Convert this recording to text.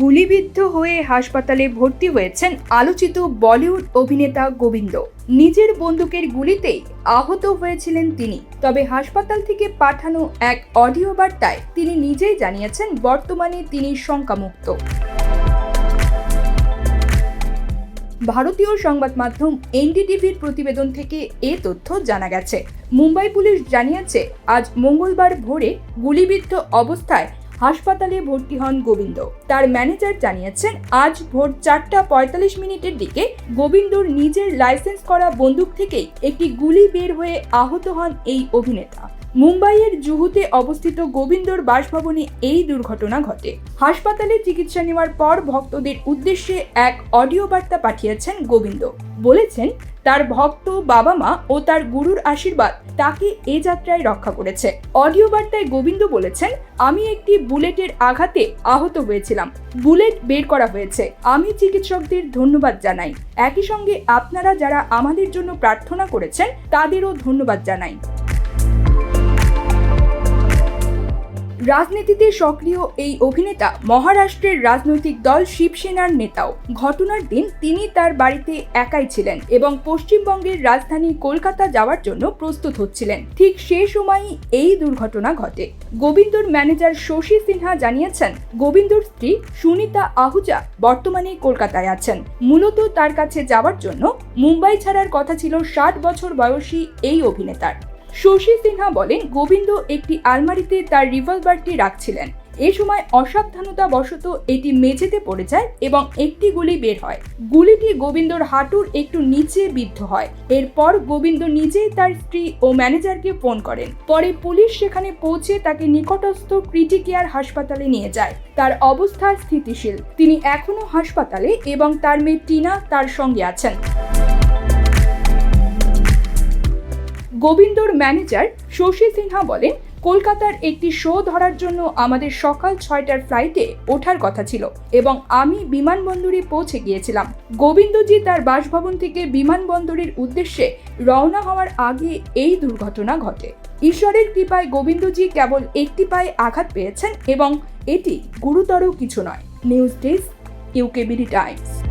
গুলিবিদ্ধ হয়ে হাসপাতালে ভর্তি হয়েছেন আলোচিত বলিউড অভিনেতা গোবিন্দ। নিজের বন্দুকের গুলিতেই আহত হয়েছিলেন তিনি। তবে হাসপাতাল থেকে পাঠানো এক অডিও বার্তায় তিনি নিজেই জানিয়েছেন, বর্তমানে তিনি শঙ্কামুক্ত। ভারতীয় সংবাদ মাধ্যম এনডিটিভির প্রতিবেদন থেকে এ তথ্য জানা গেছে। মুম্বাই পুলিশ জানিয়েছে, আজ মঙ্গলবার ভোরে গুলিবিদ্ধ অবস্থায় হাসপাতালে ভর্তি হন গোবিন্দ। তার ম্যানেজার জানিয়েছেন, আজ ভোর চারটা পঁয়তাল্লিশ মিনিটের দিকে গোবিন্দর নিজের লাইসেন্স করা বন্দুক থেকেই একটি গুলি বের হয়ে আহত হন এই অভিনেতা। মুম্বাইয়ের জুহুতে অবস্থিত গোবিন্দর বাসভবনে এই দুর্ঘটনা ঘটে। হাসপাতালে চিকিৎসা নেওয়ার পর ভক্তদের উদ্দেশ্যে এক অডিও বার্তা পাঠিয়েছেন গোবিন্দ। বলেছেন, তার ভক্ত বাবা মা ও তার গুরুর আশীর্বাদ তাকে এ যাত্রায় রক্ষা করেছে। অডিও বার্তায় গোবিন্দ বলেছেন, আমি একটি বুলেটের আঘাতে আহত হয়েছিলাম। বুলেট বের করা হয়েছে। আমি চিকিৎসকদের ধন্যবাদ জানাই। একই সঙ্গে আপনারা যারা আমাদের জন্য প্রার্থনা করেছেন, তাদেরও ধন্যবাদ জানাই। রাজনীতিতে সক্রিয় এই অভিনেতা মহারাষ্ট্রের রাজনৈতিক দল শিবসেনার নেতাও। ঘটনার দিন তিনি তার বাড়িতে একাই ছিলেন এবং পশ্চিমবঙ্গের রাজধানী কলকাতা যাওয়ার জন্য প্রস্তুত হচ্ছিলেন। ঠিক সে সময়ই এই দুর্ঘটনা ঘটে। গোবিন্দর ম্যানেজার শশী সিনহা জানিয়েছেন, গোবিন্দর স্ত্রী সুনিতা আহুজা বর্তমানে কলকাতায় আছেন। মূলত তার কাছে যাওয়ার জন্য মুম্বাই ছাড়ার কথা ছিল ষাট বছর বয়সী এই অভিনেতার। শশী সিনহা বলেন, গোবিন্দ একটি আলমারিতে তার রিভলভারটি রাখছিলেন। এ সময় অসাবধানতা বশত এটি মেঝেতে পড়ে যায় এবং একটি গুলি বের হয়। গুলিটি গোবিন্দর হাঁটুর একটু নিচে বিদ্ধ হয়। এরপর গোবিন্দ নিজেই তার স্ত্রী ও ম্যানেজারকে ফোন করেন। পরে পুলিশ সেখানে পৌঁছে তাকে নিকটস্থ ক্রিটিকেয়ার হাসপাতালে নিয়ে যায়। তার অবস্থা স্থিতিশীল। তিনি এখনও হাসপাতালে এবং তার মেয়ে টিনা তার সঙ্গে আছেন। গোবিন্দর ম্যানেজার শশী সিনহা বলেন, কলকাতার একটি শো ধরার জন্য আমাদের সকাল ছয়টার ফ্লাইটে ওঠার কথা ছিল এবং আমি বিমানবন্দরে পৌঁছে গিয়েছিলাম। গোবিন্দজি তার বাসভবন থেকে বিমানবন্দরের উদ্দেশ্যে রওনা হওয়ার আগে এই দুর্ঘটনা ঘটে। ঈশ্বরের কৃপায় গোবিন্দজি কেবল একটি পায়ে আঘাত পেয়েছেন এবং এটি গুরুতর কিছু নয়। News desk UKBD Times.